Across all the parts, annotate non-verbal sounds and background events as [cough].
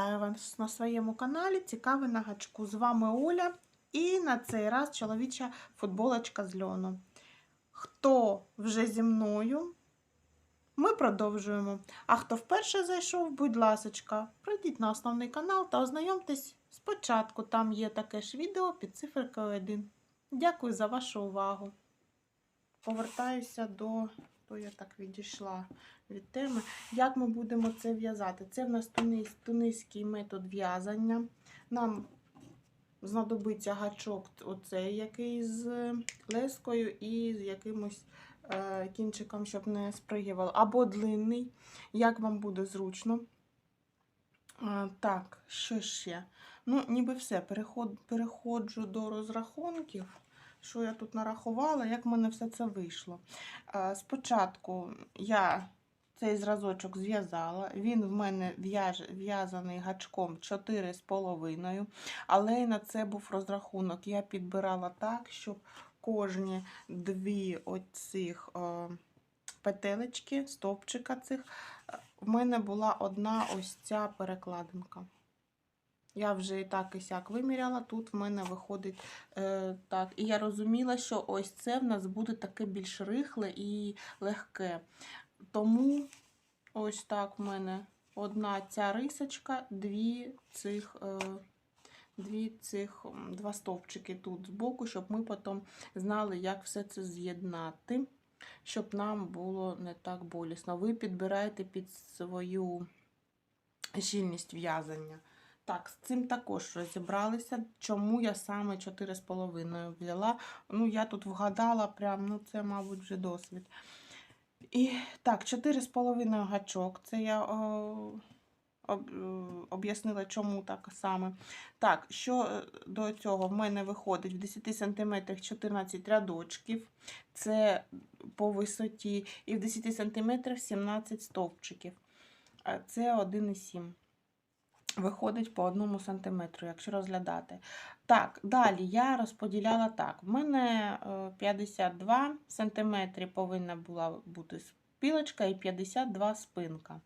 Вітаю вас на своєму каналі Цікаве на гачку. З вами Оля і на цей раз чоловіча футболочка з льону. Хто вже зі мною? Ми продовжуємо. А хто вперше зайшов, будь ласочка, прийдіть на основний канал та ознайомтесь спочатку. Там є таке ж відео під циферкою 1. Дякую за вашу увагу. Повертаюся до, то я так відійшла від теми. Як ми будемо це в'язати? Це в нас тунис, тунисський метод в'язання. Нам знадобиться гачок, оцей, який з лескою і з якимось е, кінчиком, щоб не спригивало. Або длинний, як вам буде зручно. Е, так, що ще? Ну, ніби все. Переход, переходжу до розрахунків. Що я тут нарахувала, як в мене все це вийшло. Е, спочатку я цей зразочок зв'язала. Він в мене в'язаний гачком 4,5, але й на це був розрахунок. Я підбирала так, щоб кожні дві оцих е, петелечки, стовпчика цих, в мене була одна ось ця перекладинка. Я вже і так і сяк виміряла, тут в мене виходить е, так. І я розуміла, що ось це в нас буде таке більш рихле і легке. Тому ось так в мене одна ця рисочка, дві цих, е, дві цих два стовпчики тут збоку, щоб ми потім знали, як все це з'єднати, щоб нам було не так болісно. Ви підбираєте під свою щільність в'язання. Так, з цим також розібралися. Чому я саме 4,5 взяла? Ну, я тут вгадала, прям, ну це, мабуть, вже досвід. І так, 4,5 гачок. Це я е, об'яснила, чому так саме. Так, що е, до цього в мене виходить в 10 см 14 рядочків. Це по висоті. І в 10 см 17 стовпчиків. Це 1,7 виходить по одному сантиметру, якщо розглядати. Так, далі я розподіляла так. В мене е, 52 сантиметри повинна була бути спілочка і 52 спинка.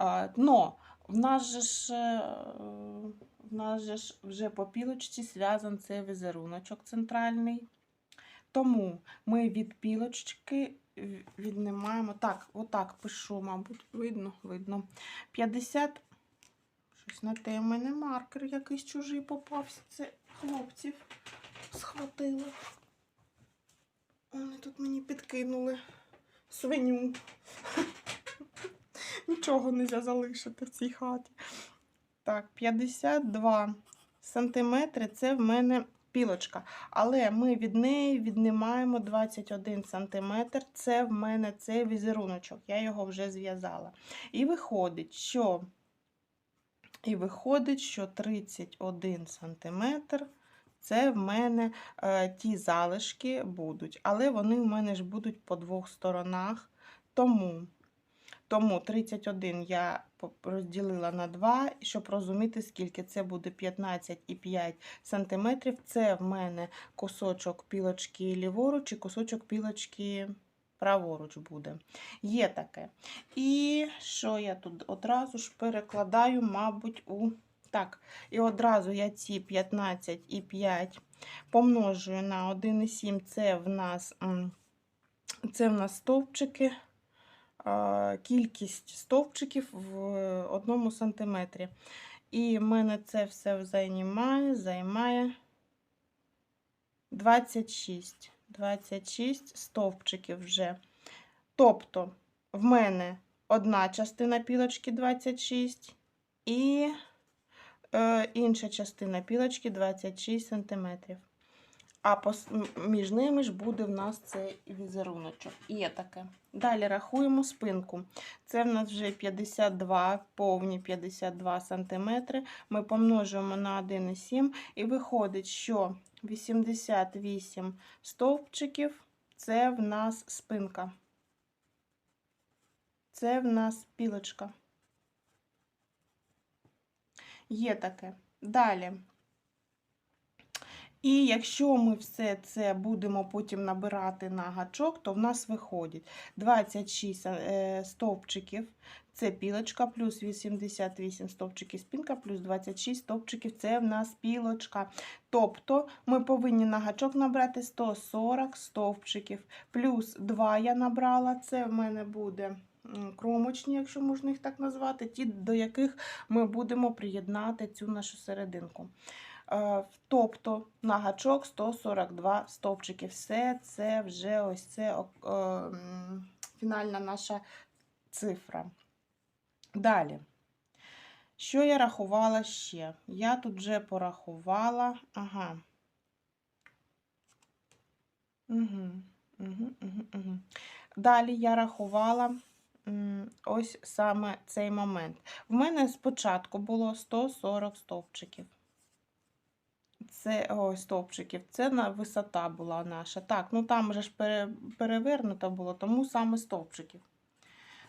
Е, Но в нас же ж, е, в нас же ж вже по пілочці зв'язан цей візеруночок центральний. Тому ми від пілочки віднімаємо. Так, отак пишу, мабуть, видно, видно. 50 Щось на те в мене маркер якийсь чужий попався. Це хлопців схватили. Вони тут мені підкинули свиню. [laughs] Нічого не можна залишити в цій хаті. Так, 52 сантиметри це в мене пілочка. Але ми від неї віднімаємо 21 сантиметр. Це в мене цей візеруночок. Я його вже зв'язала. І виходить, що і виходить, що 31 см це в мене е, ті залишки будуть. Але вони в мене ж будуть по двох сторонах. Тому, тому 31 я розділила на 2, щоб розуміти, скільки це буде 15,5 см. Це в мене кусочок пілочки ліворуч і кусочок пілочки праворуч буде. Є таке. І що я тут одразу ж перекладаю, мабуть, у. Так, і одразу я ці 15,5 помножую на 1,7. Це в нас це в нас стовпчики. Кількість стовпчиків в одному сантиметрі. І в мене це все займає, займає 26. 26 стовпчиків вже. Тобто, в мене одна частина пілочки 26 і е, інша частина пілочки 26 см. А між ними ж буде в нас цей візеруночок. Є таке. Далі рахуємо спинку. Це в нас вже 52, повні 52 см. Ми помножуємо на 1,7 і виходить, що 88 стовпчиків це в нас спинка. Це в нас пілочка. Є таке. Далі. І якщо ми все це будемо потім набирати на гачок, то в нас виходить 26 е, стовпчиків, це пілочка, плюс 88 стовпчиків спінка, плюс 26 стовпчиків це в нас пілочка. Тобто ми повинні на гачок набрати 140 стовпчиків, плюс 2 я набрала, це в мене буде кромочні, якщо можна їх так назвати, ті, до яких ми будемо приєднати цю нашу серединку. Е, Тобто на гачок 142 стовпчики. Все це вже ось це о- е, м, фінальна наша цифра. Далі. Що я рахувала ще? Я тут вже порахувала. Ага. Угу, угу, угу, угу. Далі я рахувала ось саме цей момент. В мене спочатку було 140 стовпчиків. Це ось стовпчиків. Це на висота була наша. Так, ну там вже ж пере, перевернуто було, тому саме стовпчиків.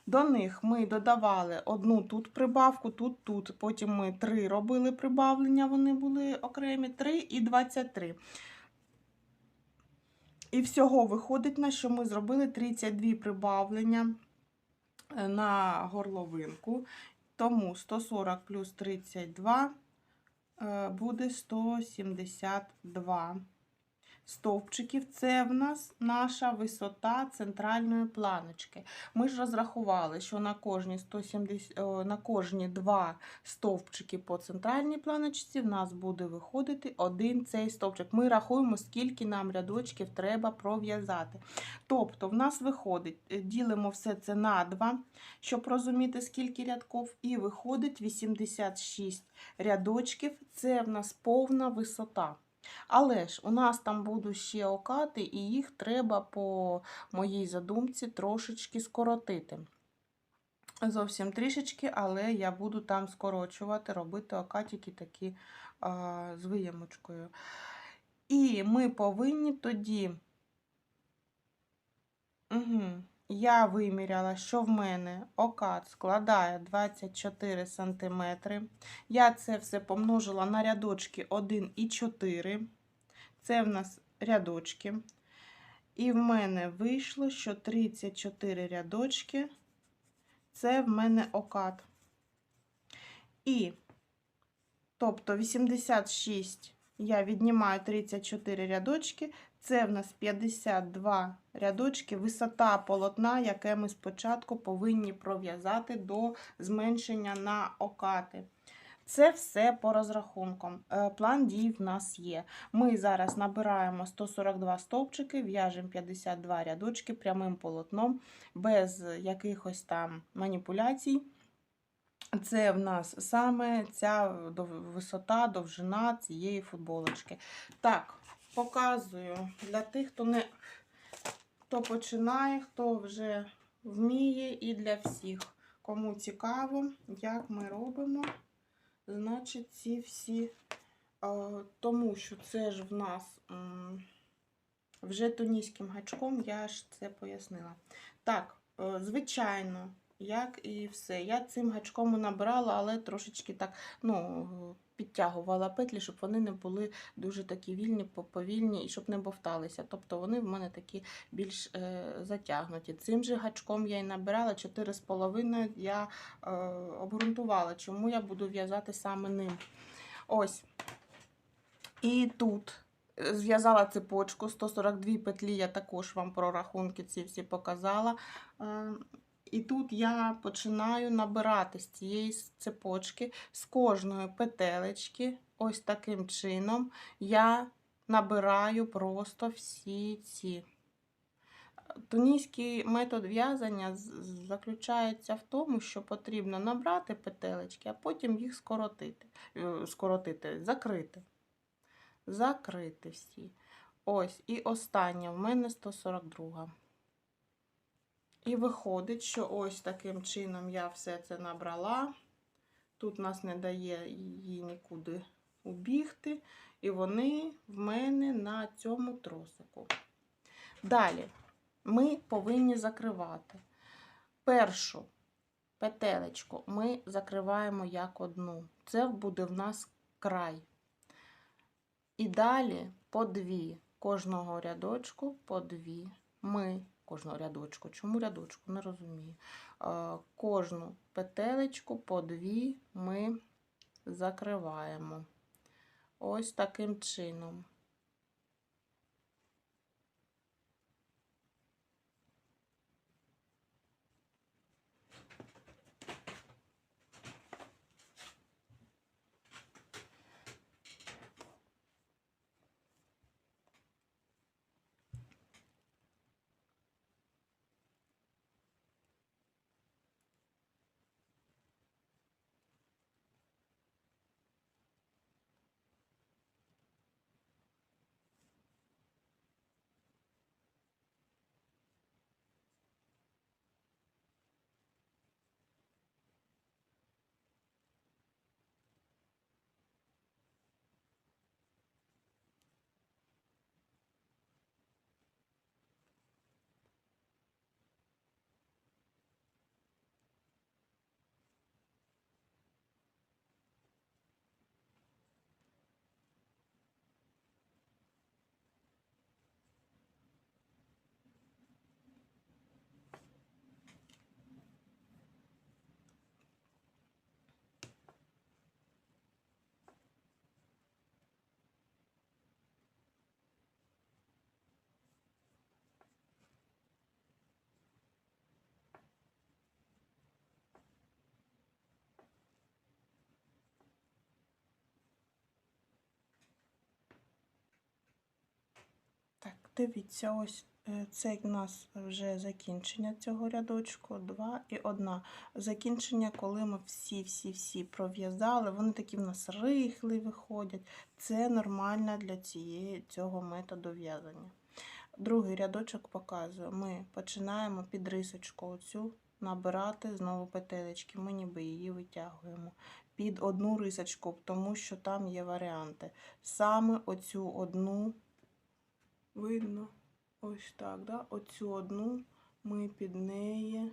До них ми додавали одну тут прибавку, тут, тут. Потім ми три робили прибавлення, вони були окремі 3 і 23. І всього виходить на що ми зробили 32 прибавлення е, на горловинку. Тому 140 плюс 32 е, буде 172 стовпчиків. Це в нас наша висота центральної планочки. Ми ж розрахували, що на кожні 170, на кожні два стовпчики по центральній планочці в нас буде виходити один цей стовпчик. Ми рахуємо, скільки нам рядочків треба пров'язати. Тобто, в нас виходить, е, ділимо все це на 2, щоб розуміти, скільки рядків, і виходить 86 рядочків. Це в нас повна висота. Але ж у нас там будуть ще окати, і їх треба по моїй задумці трошечки скоротити. Зовсім трішечки, але я буду там скорочувати, робити окатики такі а, з виємочкою. І ми повинні тоді. Угу. Я виміряла, що в мене окат складає 24 см. Я це все помножила на рядочки 1 і 4. Це в нас рядочки. І в мене вийшло, що 34 рядочки це в мене окат. І, тобто 86 я віднімаю 34 рядочки, це в нас 52 рядочки, висота полотна, яке ми спочатку повинні пров'язати до зменшення на окати. Це все по розрахункам. Е, План дій в нас є. Ми зараз набираємо 142 стовпчики, в'яжемо 52 рядочки прямим полотном, без якихось там маніпуляцій. Це в нас саме ця висота, довжина цієї футболочки. Так, показую для тих, хто не хто починає, хто вже вміє, і для всіх, кому цікаво, як ми робимо. Значить, ці всі, е, тому що це ж в нас вже туніським гачком, я ж це пояснила. Так, е, звичайно, як і все. Я цим гачком і набирала, але трошечки так ну, підтягувала петлі, щоб вони не були дуже такі вільні, повільні і щоб не бовталися. Тобто вони в мене такі більш е, затягнуті. Цим же гачком я і набирала 4,5 я е, обґрунтувала, чому я буду в'язати саме ним. Ось. І тут е, зв'язала цепочку 142 петлі, я також вам про рахунки ці всі показала. І тут я починаю набирати з цієї цепочки, з кожної петелечки, ось таким чином, я набираю просто всі ці. Тунійський метод в'язання заключається в тому, що потрібно набрати петелечки, а потім їх скоротити, е, скоротити, закрити. Закрити всі. Ось, і остання в мене 142. І виходить, що ось таким чином я все це набрала. Тут нас не дає їй нікуди убігти. І вони в мене на цьому тросику. Далі ми повинні закривати. Першу петелечку ми закриваємо як одну. Це буде в нас край. І далі по дві кожного рядочку, по дві. Ми кожного рядочку. Чому рядочку? Не розумію. Е, Кожну петелечку по дві ми закриваємо. Ось таким чином. Так, дивіться, ось е, це у нас вже закінчення цього рядочку, два і одна. Закінчення, коли ми всі-всі-всі пров'язали, вони такі в нас рихлі виходять. Це нормально для цієї, цього методу в'язання. Другий рядочок показую. Ми починаємо під рисочку оцю набирати знову петелечки. Ми ніби її витягуємо під одну рисочку, тому що там є варіанти. Саме оцю одну видно ось так. Да? Оцю одну ми під неї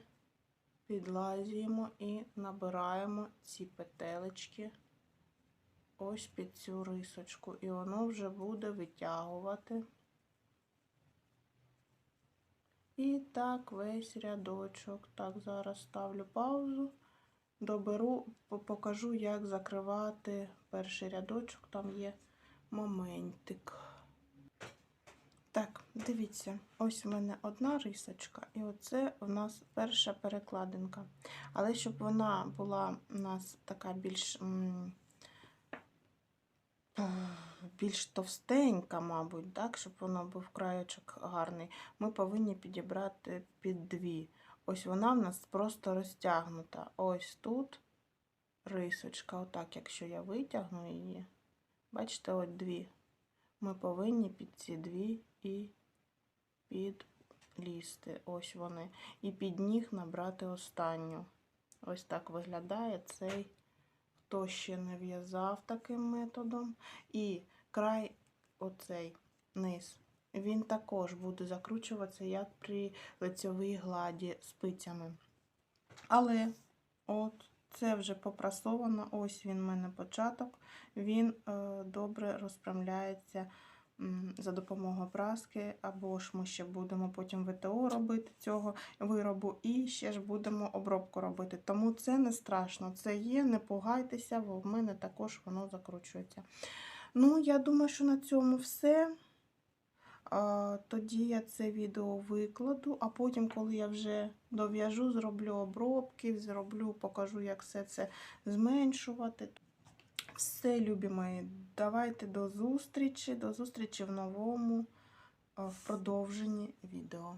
підлазуємо і набираємо ці петелечки ось під цю рисочку. І воно вже буде витягувати. І так весь рядочок. Так, зараз ставлю паузу, доберу, покажу, як закривати перший рядочок. Там є моментик. Так, дивіться, ось у мене одна рисочка, і оце у нас перша перекладинка. Але щоб вона була у нас така більш, е, більш товстенька, мабуть, так, щоб воно був краєчок гарний, ми повинні підібрати під дві. Ось вона в нас просто розтягнута. Ось тут рисочка, отак, якщо я витягну її, бачите, от дві. Ми повинні під ці дві і підлізти. Ось вони. І під ніг набрати останню. Ось так виглядає цей, хто ще не в'язав таким методом. І край, оцей низ, він також буде закручуватися, як при лицьовій гладі спицями. Але от це вже попрасовано. Ось він в мене початок. Він е, добре розправляється за допомогою праски, або ж ми ще будемо потім ВТО робити цього виробу, і ще ж будемо обробку робити. Тому це не страшно. Це є, не пугайтеся, бо в мене також воно закручується. Ну, я думаю, що на цьому все. Тоді я це відео викладу, а потім, коли я вже дов'яжу, зроблю обробки, зроблю, покажу, як все це зменшувати. Все, любі мої, давайте до зустрічі, до зустрічі в новому в продовженні відео.